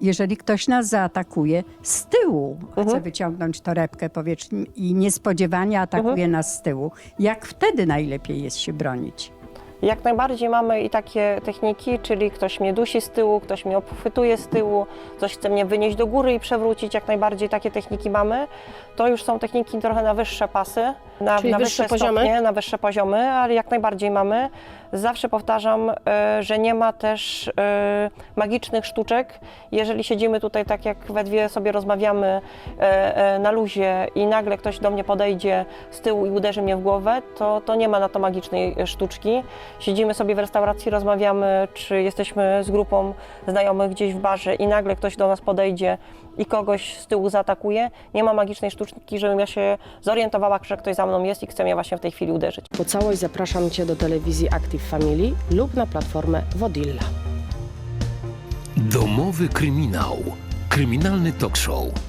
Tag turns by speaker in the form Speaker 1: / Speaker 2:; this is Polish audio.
Speaker 1: jeżeli ktoś nas zaatakuje z tyłu, chce
Speaker 2: Mhm.
Speaker 1: wyciągnąć torebkę powietrzną i niespodziewanie atakuje
Speaker 2: Mhm.
Speaker 1: nas z tyłu, jak wtedy najlepiej jest się bronić?
Speaker 2: Jak najbardziej mamy i takie techniki, czyli ktoś mnie dusi z tyłu, ktoś mnie obchwytuje z tyłu, ktoś chce mnie wynieść do góry i przewrócić, jak najbardziej takie techniki mamy. To już są techniki trochę na wyższe pasy, na, na
Speaker 3: wyższe poziomy?
Speaker 2: stopnie, na wyższe poziomy, ale jak najbardziej mamy. Zawsze powtarzam, e, że nie ma też e, magicznych sztuczek. Jeżeli siedzimy tutaj tak jak we dwie sobie rozmawiamy e, na luzie i nagle ktoś do mnie podejdzie z tyłu i uderzy mnie w głowę, to, to nie ma na to magicznej sztuczki. Siedzimy sobie w restauracji, rozmawiamy, czy jesteśmy z grupą znajomych gdzieś w barze i nagle ktoś do nas podejdzie i kogoś z tyłu zaatakuje. Nie ma magicznej sztuczki, żebym ja się zorientowała, że ktoś za mną jest i chce mnie właśnie w tej chwili uderzyć.
Speaker 3: Po całość zapraszam Cię do telewizji Active Family lub na platformę Wodilla.
Speaker 4: Domowy kryminał. Kryminalny talk show.